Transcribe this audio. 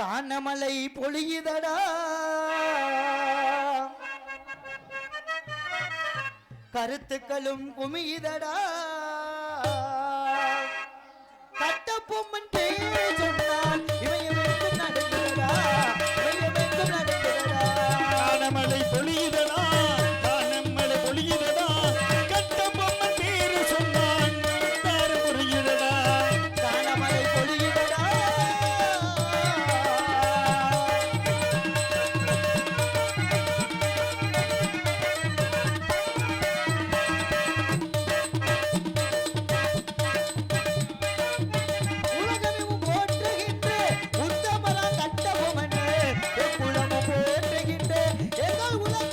காணமலை பொழியுதடா. கருத்துக்களும் குமியுதடா. will let